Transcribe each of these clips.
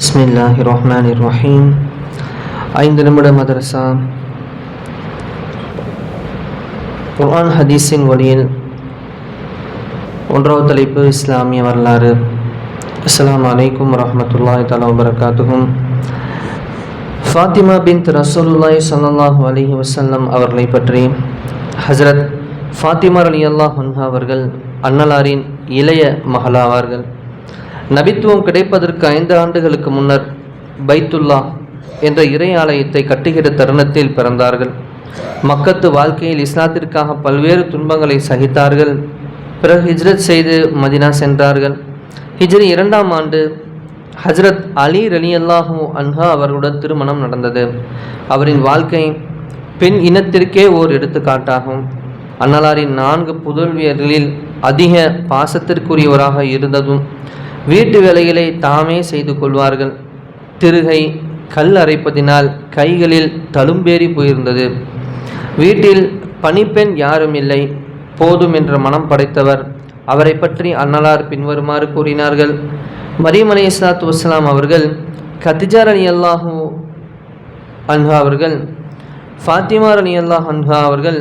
பிஸ்மில்லாஹி ரஹ்மான் ரஹீம் ஐந்து நிமிட மதரசா. குர்ஆன் ஹதீஸின் வழியில் ஒன்றாவது தலைப்பு இஸ்லாமிய வரலாறு. அஸ்லாம் அலைக்கும் வரமத்துல்லாஹி தலா வபரகாத்துகும் ஃபாத்திமா பின்த் ரசூலுல்லாஹி சல்லாஹூ அலைஹி வசல்லம் அவர்களை பற்றி ஹசரத் ஃபாத்திமா அலி அல்லாஹ் அவர்கள் அன்னலாரின் இளைய மகளாவார்கள். நபித்துவம் கிடைப்பதற்கு ஐந்து ஆண்டுகளுக்கு முன்னர் பைத்துல்லா என்ற இறை ஆலயத்தை கட்டுகிற தருணத்தில் பிறந்தார்கள். மக்கத்து வாழ்க்கையில் இஸ்லாத்திற்காக பல்வேறு துன்பங்களை சகித்தார்கள். பிறகு ஹிஜ்ரத் செய்து மதினா சென்றார்கள். ஹிஜ்ரி இரண்டாம் ஆண்டு ஹஜ்ரத் அலி ரலி அல்லாஹூ அன்ஹா அவர்களுடன் திருமணம் நடந்தது. அவரின் வாழ்க்கை பெண் இனத்திற்கே ஓர் எடுத்துக்காட்டாகும். அன்னலாரின் நான்கு புதல்வியர்களில் அதிக பாசத்திற்குரியவராக இருந்ததும் வீட்டு வேலைகளை தாமே செய்து கொள்வார்கள். திருகை கல் அரைப்பதினால் கைகளில் தழும்பேறி போயிருந்தது. வீட்டில் பணிப்பெண் யாரும் இல்லை. போதும் என்ற மனம் படைத்தவர். அவரை பற்றி அன்னலார் பின்வருமாறு கூறினார்கள். மரியம் அலி இஸ்லாத்து வஸ்லாம் அவர்கள் கத்திஜார் அலி அல்லாஹூ அன்ஹா அவர்கள் ஃபாத்திமா அலி அல்லாஹ் அன்ஹா அவர்கள்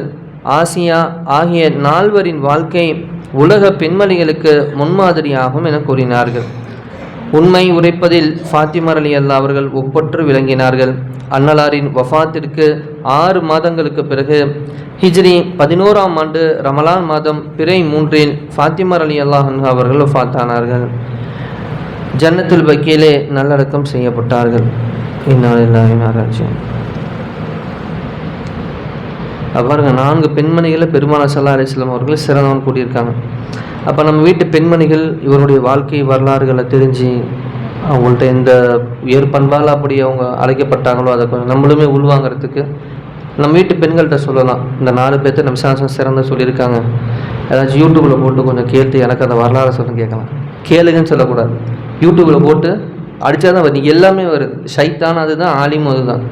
ஆசியா ஆகிய நால்வரின் வாழ்க்கை உலக பெண்மணிகளுக்கு முன்மாதிரியாகும் என கூறினார்கள். உண்மை உரைப்பதில் ஃபாத்திமர் அலி அல்லா அவர்கள் ஒப்பற்று விளங்கினார்கள். அன்னலாரின் வஃபாத்திற்கு ஆறு மாதங்களுக்கு பிறகு ஹிஜ்ரி பதினோராம் ஆண்டு ரமலான் மாதம் பிறை மூன்றில் ஃபாத்திமர் அலி அல்லாஹ் அவர்கள் வஃபாத்தானார்கள் ஜன்னத்தில் வக்கீலே நல்லடக்கம் செய்யப்பட்டார்கள். இன்னாராட்சி பாருங்கள் நான்கு பெண்மணிகளை பெருமான சல்லா அலிஸ்லாம் அவர்கள் சிறந்தவன் கூடியிருக்காங்க. அப்போ நம்ம வீட்டு பெண்மணிகள் இவருடைய வாழ்க்கை வரலாறுகளை தெரிஞ்சு அவங்கள்ட்ட எந்த ஏற்பண்பால் அப்படி அவங்க அழைக்கப்பட்டாங்களோ அதை கொஞ்சம் நம்மளுமே உள்வாங்கிறதுக்கு நம்ம வீட்டு பெண்கள்கிட்ட சொல்லலாம். இந்த நாலு பேர்த்த நம்ம சாசம் சிறந்த சொல்லியிருக்காங்க. ஏதாச்சும் யூடியூப்பில் போட்டு கொஞ்சம் கேட்டு எனக்கு அந்த வரலாறு சொல்லுன்னு கேட்கலாம். கேளுங்கன்னு சொல்லக்கூடாது. யூடியூப்பில் போட்டு அடித்தா தான் வருது எல்லாமே வருது. சைத்தான அதுதான் ஆலிமும் அதுதான்.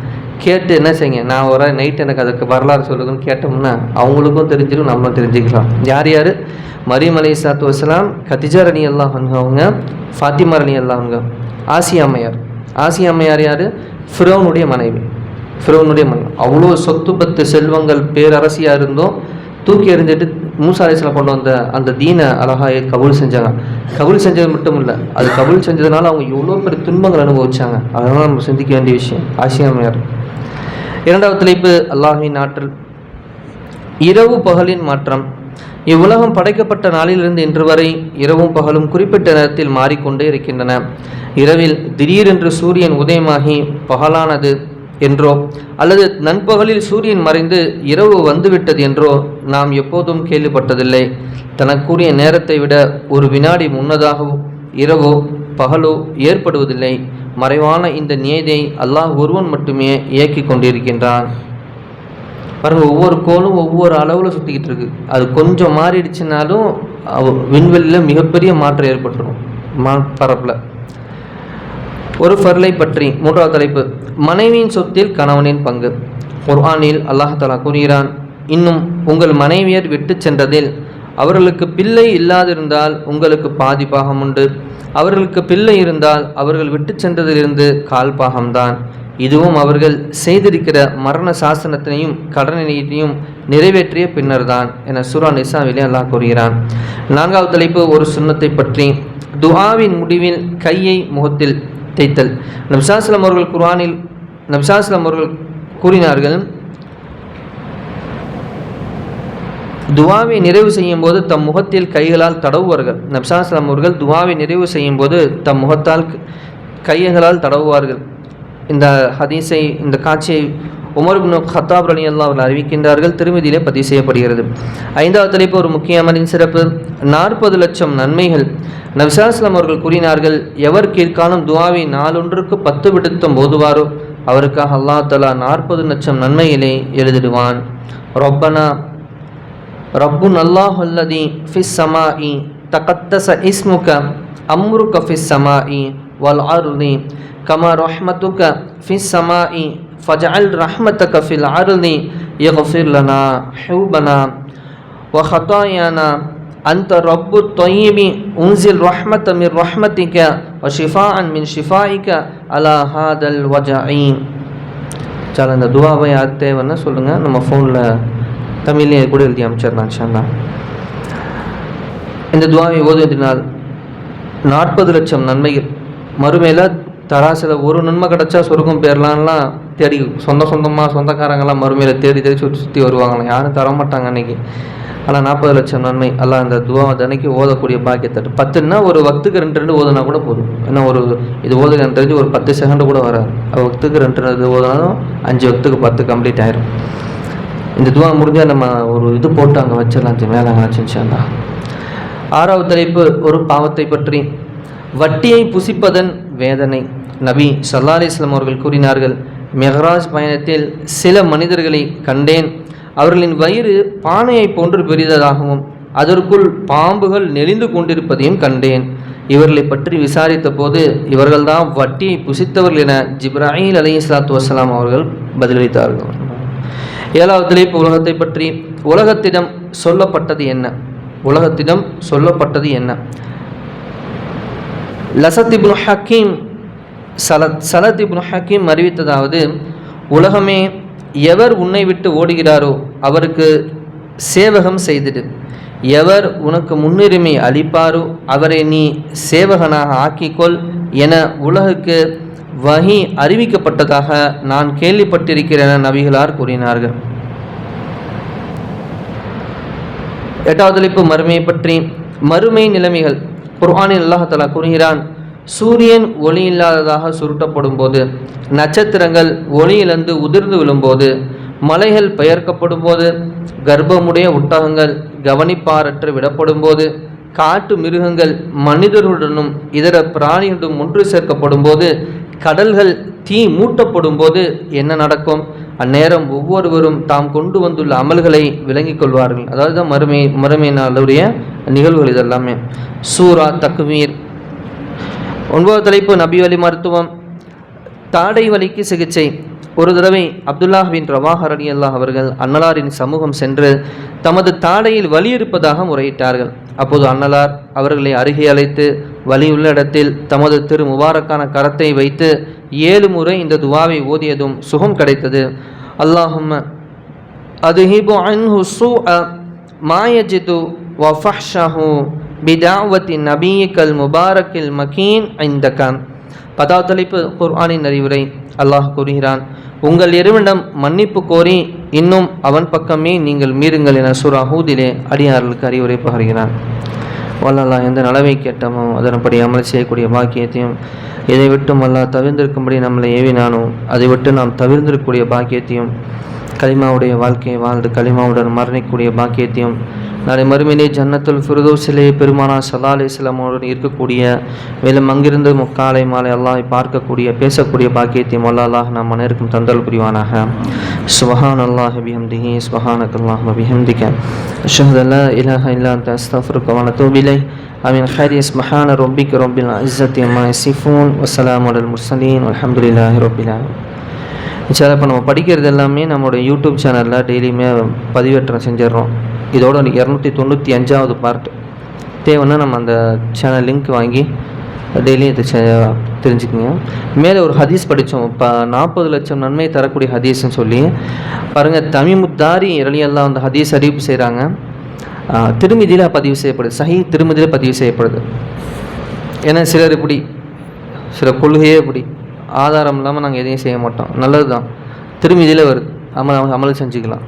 கேட்டு என்ன செய்யுங்க? நான் ஒரு நைட் எனக்கு அதுக்கு வரலாறு சொல்லுங்கன்னு கேட்டோம்னா அவங்களுக்கும் தெரிஞ்சிடும் நம்மளும் தெரிஞ்சுக்கலாம். யார் யார்? மரியம் அலி சாத்து வசலாம் கத்திஜார் ரணி அல்லாஹ் அவங்க ஃபாத்திமா ரணி அல்லாஹங்க ஆசியா அம்மையார். ஆசியா அம்மையார் யார்? ஃபிரோனுடைய மனைவி. ஃபிரோனுடைய மனைவி. அவ்வளோ சொத்து பத்து செல்வங்கள் பேரரசியாக இருந்தும் தூக்கி எறிஞ்சிட்டு மூசா அலிஸ்லாம் கொண்டு வந்த அந்த தீனை அழகாக கபூல் செஞ்சாங்க. கபூல் செஞ்சது மட்டும் இல்லை அது கபூல் செஞ்சதுனால அவங்க எவ்வளோ பெரிய துன்பங்கள் அனுபவிச்சாங்க. அதெல்லாம் நம்ம சிந்திக்க வேண்டிய விஷயம் ஆசியாமையார் அம்மையார். இரண்டாவது தலைப்பு அல்லாஹின் ஆற்றல் இரவு பகலின் மாற்றம். இவ்வுலகம் படைக்கப்பட்ட நாளிலிருந்து இன்று வரை இரவும் பகலும் குறிப்பிட்ட நேரத்தில் மாறிக்கொண்டே இருக்கின்றன. இரவில் திடீரென்று சூரியன் உதயமாகி பகலானது என்றோ அல்லது நண்பகலில் சூரியன் மறைந்து இரவு வந்துவிட்டது என்றோ நாம் எப்போதும் கேள்விப்பட்டதில்லை. தனக்குரிய நேரத்தை விட ஒரு வினாடி முன்னதாகவோ இரவோ பகலோ ஏற்படுவதில்லை. மறைவான இந்த நியதியை அல்லாஹ் ஒருவன் மட்டுமே இயக்கி கொண்டிருக்கின்றான். பாருங்கள் ஒவ்வொரு கோளும் ஒவ்வொரு அளவில் சுற்றிக்கிட்டு இருக்கு. அது கொஞ்சம் மாறிடுச்சுனாலும் விண்வெளியில் மிகப்பெரிய மாற்றம் ஏற்பட்டுரும். மா பரப்பில். ஒரு ஃபர்லை பற்றி மூன்றாவது தலைப்பு. மனைவியின் சொத்தில் கணவனின் பங்கு. குர்ஆனில் அல்லாஹாலா கூறுகிறான் இன்னும் உங்கள் மனைவியர் விட்டு சென்றதில் அவர்களுக்கு பிள்ளை இல்லாதிருந்தால் உங்களுக்கு பாதிப்பாகம் உண்டு அவர்களுக்கு பிள்ளை இருந்தால் அவர்கள் விட்டு சென்றதிலிருந்து கால்பாகம்தான் இதுவும் அவர்கள் செய்திருக்கிற மரண சாசனத்தினையும் கடனையும் நிறைவேற்றிய பின்னர்தான் என சுரா நிசாவிலே அல்லாஹ் கூறுகிறான். நான்காவது தலைப்பு ஒரு சுண்ணத்தை பற்றி. துஹாவின் முடிவில் கையை முகத்தில் தேய்த்தல் நப்சாஸ்லம் அவர்கள் குர்ஆனில் நப்சாஸ்லம் அவர்கள் கூறினார்கள் துவாவை நிறைவு செய்யும் போது தம் முகத்தில் கைகளால் தடவுவார்கள். நப்சாஸ்லாம் அவர்கள் துவாவை நிறைவு செய்யும் போது தம் முகத்தால் கைகளால் தடவுவார்கள். இந்த ஹதீஸை இந்த காட்சியை உமர் பின் ஹத்தாப் அலி அல்லா அவர்கள் அறிவிக்கின்றார்கள். திருமதியிலே பதிவு செய்யப்படுகிறது. ஐந்தாவது தலைப்பு ஒரு முக்கியமான சிறப்பு. நாற்பது லட்சம் நன்மைகள். நபிசாஸ்லாம் அவர்கள் கூறினார்கள் எவர் கீழ்காலம் துவாவை நாளொன்றுக்கு பத்து விடுத்தம் போதுவாரோ அவருக்காக அல்லா தலா நாற்பது லட்சம் நன்மைகளை எழுதிடுவான். ரொப்பனா ரப்புன் அல்லாஹ் அல்லதி ஃபிஸ் சமாஇ தகத்தச இஸ்முக அம்ருக ஃபிஸ் சமாஇ வல் அருதி கமா ரஹ்மத்துக ஃபிஸ் சமாஇ ஃபஜஅல் ரஹ்மத்தக ஃபில் அருதி யக்ஃபிர் லனா ஹூபனா வ خطايانا அந்த ரப்பு தொய்யமி உன்சில் ரஹ்மத் மிர் ரஹ்மத்திக்க ஷிஃபான் மின் ஷிஃபாயிக்க அலா ஹாதல் வஜாயின் சார் அந்த துவாவை யார் தேவைன்னா சொல்லுங்கள் நம்ம ஃபோனில் தமிழ்லேயே கூட எழுதி அமைச்சிடலாம் இன்ஷா இந்த துவாவை ஓதுவதனால் நாற்பது லட்சம் நன்மைகள் மறுமையில் தராசில் ஒரு நன்மை கிடச்சா சொர்க்கம் பேரலாம்லாம் தேடி சொந்த சொந்தமாக சொந்தக்காரங்கெல்லாம் மறுமையில் தேடி தேடி சுற்றி சுற்றி வருவாங்களாம் யாரும் தர மாட்டாங்க அன்னைக்கு ஆனால் நாற்பது லட்சம் நன்மை எல்லாம் அந்த துவாவை தினைக்கு ஓதக்கூடிய பாக்கியத்தட்டு பத்துன்னா ஒரு வக்துக்கு ரெண்டு ரெண்டு ஓதுனா கூட போதும் ஏன்னா ஒரு இது ஓதுக்கு எனக்கு தெரிஞ்சு ஒரு பத்து செகண்டு கூட வராது வக்துக்கு ரெண்டு ரெண்டு ஓதுனாலும் அஞ்சு வக்துக்கு பத்து கம்ப்ளீட் ஆயிரும் இந்த துவா முடிஞ்சால் நம்ம ஒரு இது போட்டு அங்கே வச்சிடலாம் மேலே அங்கே வச்சுருந்தா ஆறாவது தலைப்பு ஒரு பாவத்தை பற்றி. வட்டியை புசிப்பதன் வேதனை. நபி சல்லா அலிஸ்லாம் அவர்கள் கூறினார்கள் மெஹராஜ் பயணத்தில் சில மனிதர்களை கண்டேன். அவர்களின் வயிறு பானையை போன்று பெரிததாகவும் அதற்குள் பாம்புகள் நெளிந்து கொண்டிருப்பதையும் கண்டேன். இவர்களை பற்றி விசாரித்த போது இவர்கள்தான் வட்டியை புசித்தவர்கள் என ஜிப்ராஹில் அலி இஸ்லாத்து வசலாம் அவர்கள் பதிலளித்தார்கள். ஏழாவது தலைப்பு உலகத்தை பற்றி உலகத்திடம் சொல்லப்பட்டது என்ன? உலகத்திடம் சொல்லப்பட்டது என்ன? லசத் இப்னு ஹக்கீம் சலத் சலத் இப்னு ஹக்கீம் அறிவித்ததாவது உலகமே எவர் உன்னை விட்டு ஓடுகிறாரோ அவருக்கு சேவகம் செய்திடு. எவர் உனக்கு முன்னுரிமை அளிப்பாரோ அவரை நீ சேவகனாக ஆக்கிக்கொள் என உலகுக்கு வகி அறிவிக்கப்பட்டதாக நான் கேள்விப்பட்டிருக்கிறேன் என நபிகளார் கூறினார்கள். எட்டாவது தலைப்பு மறுமையை பற்றி மறுமை நிலைமைகள் குர்ஆனில் அல்லாஹலா கூறுகிறான் சூரியன் ஒளி இல்லாததாக சுருட்டப்படும் போது நட்சத்திரங்கள் ஒளியிலிருந்து உதிர்ந்து விழும்போது மலைகள் பெயர்க்கப்படும் போது கர்ப்பமுடைய ஒட்டகங்கள் கவனிப்பாரற்று விடப்படும் போது காட்டு மிருகங்கள் மனிதர்களுடனும் இதர பிராணிகளுடன் ஒன்று சேர்க்கப்படும் போது கடல்கள் தீ மூட்டப்படும் போது என்ன நடக்கும்? அந்நேரம் ஒவ்வொருவரும் தாம் கொண்டு வந்துள்ள அமல்களை விளங்கிக் கொள்வார்கள். அதாவது தான் மறுமை மறுமை நாளுடைய நிகழ்வுகள் இதெல்லாமே. சூரா தக்குமீர் ஒன்பது தலைப்பு நபி வழி மருத்துவம். தாடை வலிக்கு சிகிச்சை. ஒரு தடவை அப்துல்லாஹ் பின் ரவாஹர் அலி அல்லாஹ் அவர்கள் அன்னலாரின் சமூகம் சென்று தமது தாடையில் வலி இருப்பதாக முறையிட்டார்கள். அப்போது அன்னலார் அவர்களை அருகே அழைத்து வலியுள்ள இடத்தில் தமது திரு முபாரக்கான கரத்தை வைத்து ஏழு முறை இந்த துவாவை ஓதியதும் சுகம் கிடைத்தது. அல்லாஹும் அதுஹிபு அன்ஹு சு மாயஜிது வஃபஹ்ஷஹு பிதாவத்தி நபீக்கல் முபாரக்கில் மக்கீன் ஐந்தகான். பதாத்தளிப்பு குர்ஆனின் அறிவுரை. அல்லாஹ் கூறுகிறான் உங்கள் இறைவனிடம் மன்னிப்பு கோரி இன்னும் அவன் பக்கமே நீங்கள் மீறுங்கள் என சுராஹூதிலே அடியார்களுக்கு அறிவுரை பகர்கிறான். வல்லல்லா எந்த நலவை கேட்டமோ அதன்படி அமல் செய்யக்கூடிய பாக்கியத்தையும் இதை விட்டும் அல்லாஹ் தவிர்ந்திருக்கும்படி நம்மளை ஏவினானோ அதை விட்டு நாம் தவிர்ந்திருக்கக்கூடிய பாக்கியத்தையும் கலிமாவுடைய வாழ்க்கையை வாழ்ந்து கலிமாவுடன் மரணிக்கக்கூடிய பாக்கியத்தையும் நாளை மறுமையிலே ஜன்னத்துல் ஃபிரதோசிலே பெருமானா சல்லா அலி இருக்கக்கூடிய மேலும் அங்கிருந்து முக்காலை மாலை அல்லாஹ் பார்க்கக்கூடிய பேசக்கூடிய பாக்கியத்தை மொல்லாலாக நாம் அனைவருக்கும் தந்தல் புரிவானாக. சுபஹான் அல்லாஹ் பிஹம்திஹி சுபஹானக் அல்லாஹ் பிஹம்திக அஷஹதல்லா இலஹ இல்லா அந்த அஸ்தாஃபருக்கான தோபிலை அமின். ஹாரிஸ் மஹான ரொம்பிக் ரொம்பில் இஸ்ஸத் அம்மா சிஃபூன் வசலாம் அல் முர்சலீன் அலமதுல்லாஹி ரொபிலா சார் இப்போ நம்ம படிக்கிறது எல்லாமே நம்மளோட யூடியூப் சேனலில் டெய்லியுமே பதிவேற்றம் செஞ்சிடறோம். இதோட இரநூத்தி தொண்ணூற்றி அஞ்சாவது பார்ட் தேவைன்னா நம்ம அந்த சேனல் லிங்க் வாங்கி டெய்லியும் இது தெரிஞ்சுக்கோங்க. மேலே ஒரு ஹதீஸ் படித்தோம். இப்போ நாற்பது லட்சம் நன்மை தரக்கூடிய ஹதீஸ்னு சொல்லி. பாருங்கள் தமிமுத்தாரி இரலியெல்லாம் அந்த ஹதீஸ் அறிவிப்பு செய்கிறாங்க திருமதியில் பதிவு செய்யப்படுது. சஹி திருமதியில் பதிவு செய்யப்படுது. ஏன்னா சிலர் இப்படி சில கொள்கையே இப்படி ஆதாரம் இல்லாமல் நாங்கள் எதையும் செய்ய மாட்டோம். நல்லது தான் திருமதியில் வருது அமல் அமல் செஞ்சுக்கலாம்.